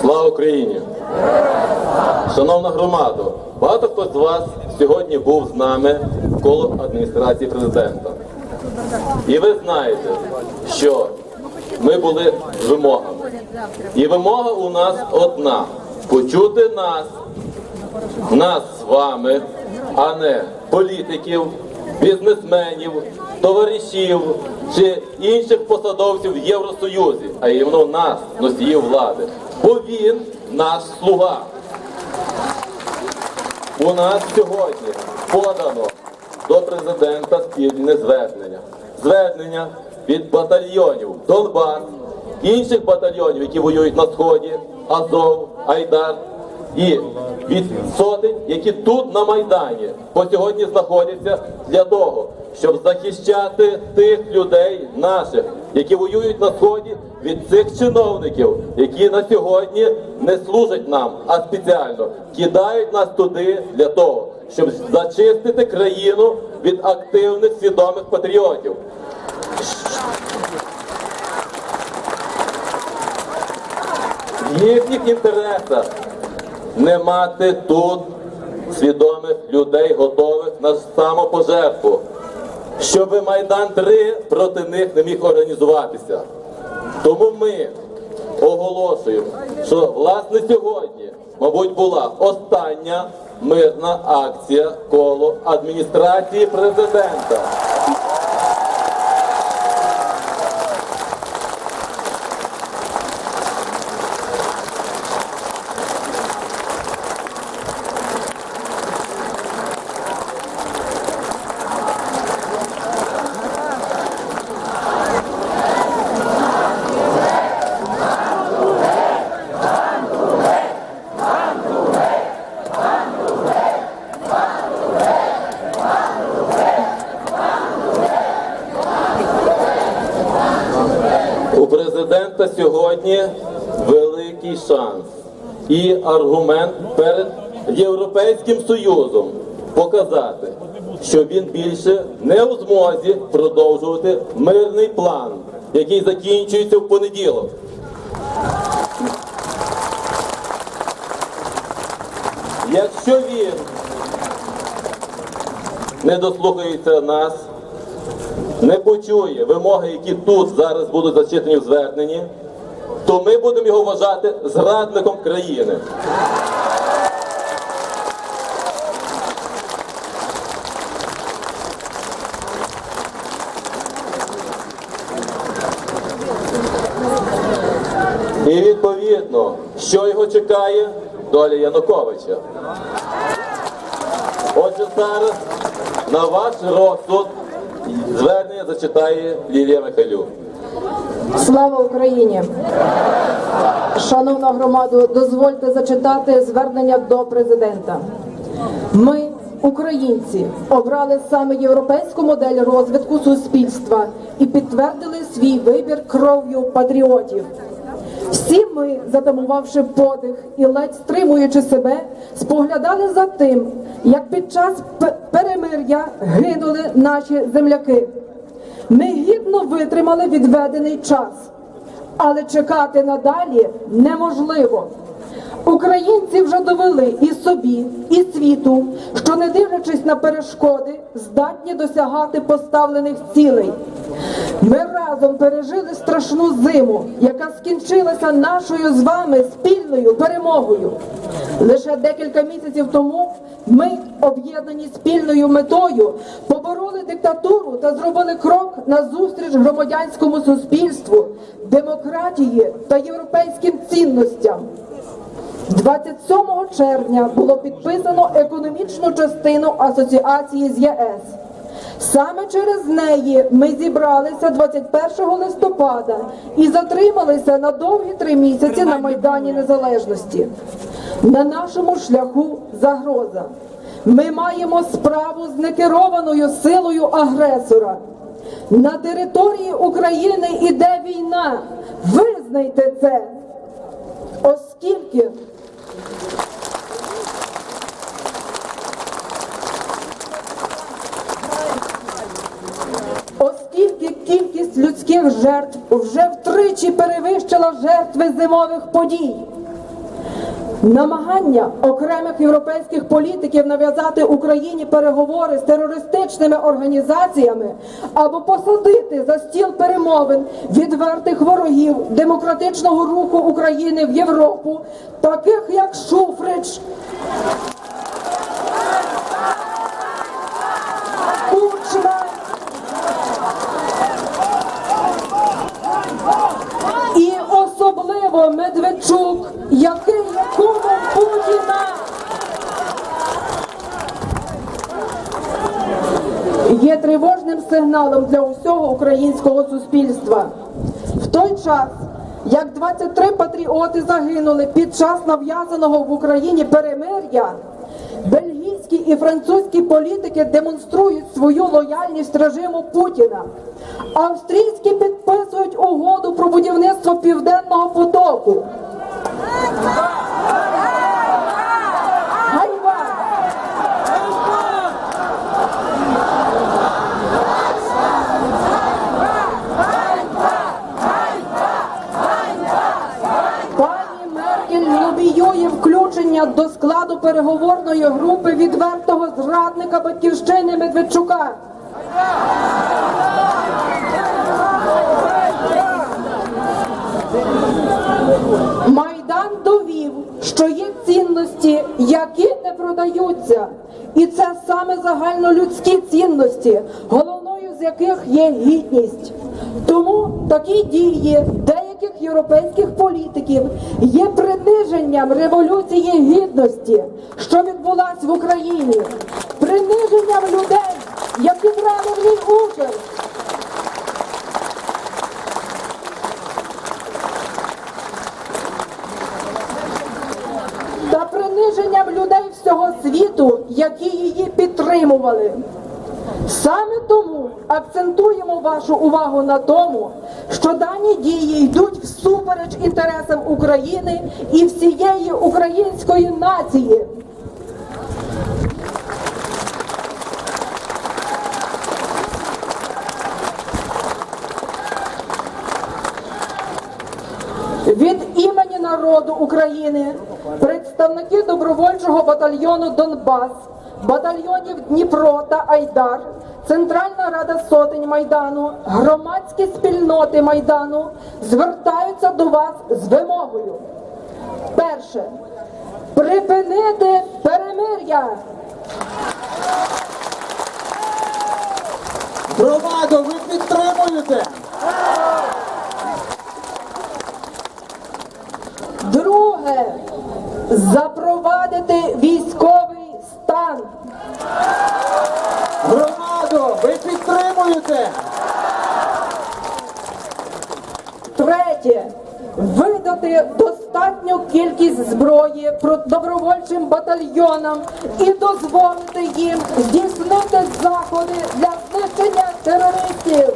Слава Україні! Шановна громада, багато хто з вас сьогодні був з нами в коло адміністрації президента. І ви знаєте, що ми були з вимогами. І вимога у нас одна почути нас, нас з вами, а не політиків, бізнесменів, товаришів чи інших посадовців в Євросоюзі, а іменно нас, носіїв влади. Бо він наш слуга. У нас сьогодні подано до президента спільне звернення. Звернення від батальйонів Донбас, інших батальйонів, які воюють на сході, Азов, Айдар, і від сотень, які тут на Майдані по сьогодні знаходяться для того, щоб захищати тих людей наших, які воюють на сході від цих чиновників, які на сьогодні не служать нам, а спеціально кидають нас туди для того, щоб зачистити країну від активних свідомих патріотів. В їхніх інтересах не мати тут свідомих людей, готових на самопожертву, щоб Майдан 3 проти них не міг організуватися. Тому ми оголошуємо, що власне сьогодні, мабуть, була остання мирна акція коло адміністрації президента. У сьогодні великий шанс і аргумент перед Європейським Союзом показати, що він більше не у змозі продовжувати мирний план, який закінчується в понеділок. Якщо він не дослухається нас, не почує вимоги, які тут зараз будуть зачитані в зверненні, то ми будемо його вважати зрадником країни. І відповідно, що його чекає, доля Януковича. Отже, зараз на ваш розсуд звернення зачитає Лілія Михайлюк. Слава Україні! Шановна громаду, дозвольте зачитати звернення до президента. Ми, українці, обрали саме європейську модель розвитку суспільства і підтвердили свій вибір кров'ю патріотів. Всі ми, затамувавши подих і ледь стримуючи себе, споглядали за тим, як під час перемир'я гинули наші земляки. Ми гідно витримали відведений час, але чекати надалі неможливо. Українці вже довели і собі, і світу, що не дивлячись на перешкоди, здатні досягати поставлених цілей. Ми разом пережили страшну зиму, яка скінчилася нашою з вами спільною перемогою. Лише декілька місяців тому ми, об'єднані спільною метою, побороли диктатуру та зробили крок назустріч громадянському суспільству, демократії та європейським цінностям. 27 червня було підписано економічну частину асоціації з ЄС. Саме через неї ми зібралися 21 листопада і затрималися на довгі три місяці на Майдані Незалежності. На нашому шляху загроза. Ми маємо справу з некерованою силою агресора. На території України іде війна. Визнайте це. Оскільки оскільки кількість людських жертв вже втричі перевищила жертви зимових подій. Намагання окремих європейських політиків нав'язати Україні переговори з терористичними організаціями або посадити за стіл перемовин відвертих ворогів демократичного руху України в Європу, таких як Шуфрич, Кучма і особливо Медведчук, який є кумом Путіна. Є тривожним сигналом для усього українського суспільства. В той час, як 23 патріоти загинули під час нав'язаного в Україні перемир'я, бельгійські і французькі політики демонструють свою лояльність режиму Путіна. Австрійські підписують угоду про будівництво південного потоку. До складу переговорної групи відвертого зрадника батьківщини Медведчука. Майдан довів, що є цінності, які не продаються. І це саме загальнолюдські цінності, головною з яких є гідність. Тому такі дії деяких європейських політиків є приниженням революції гідності, що відбулася в Україні, приниженням людей, які брали в ній участь. та приниженням людей всього світу, які її підтримували. Саме тому акцентуємо вашу увагу на тому, що дані дії йдуть всупереч інтересам України і всієї української нації. Від імені народу України представники добровольчого батальйону Донбас, батальйонів Дніпро та Айдар, Центральна рада сотень Майдану, громадські спільноти Майдану звертаються до вас з вимогою. Перше. Припинити перемир'я. Громадо, ви підтримуєте? Друге. Запровадити військовий стан. Громадо, ви підтримуєте? Третє. Видати достатню кількість зброї добровольчим батальйонам і дозволити їм здійснити заходи для знищення терористів.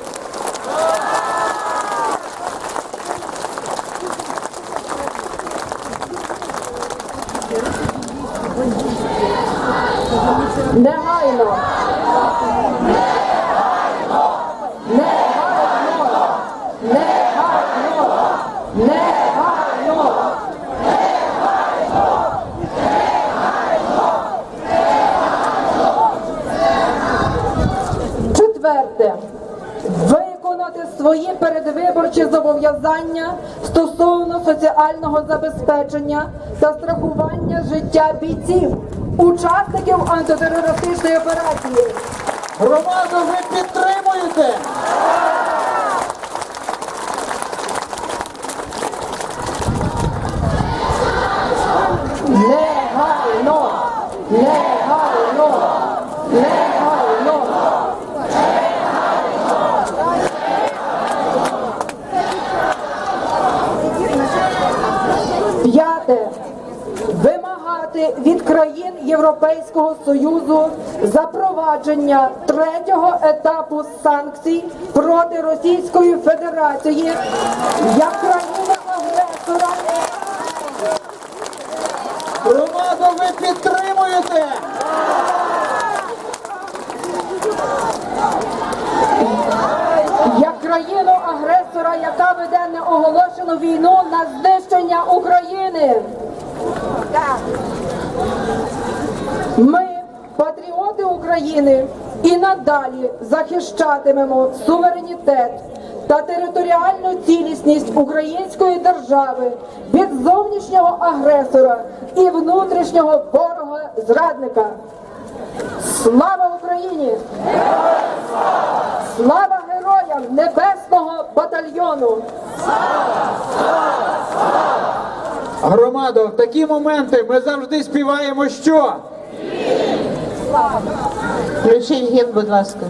Передвиборчі зобов'язання стосовно соціального забезпечення та страхування життя бійців, учасників антитерористичної операції. громаду ви підтримуєте? Європейського Союзу запровадження третього етапу санкцій проти Російської Федерації як країни-агресора Громадо, ви підтримуєте? Як країну агресора, яка веде неоголошену війну на знищення України. Ми, патріоти України, і надалі захищатимемо суверенітет та територіальну цілісність української держави від зовнішнього агресора і внутрішнього ворога зрадника. Слава Україні! Слава героям Небесного батальйону! Громадо, в такі моменти ми завжди співаємо що? Включіть гімн, будь ласка.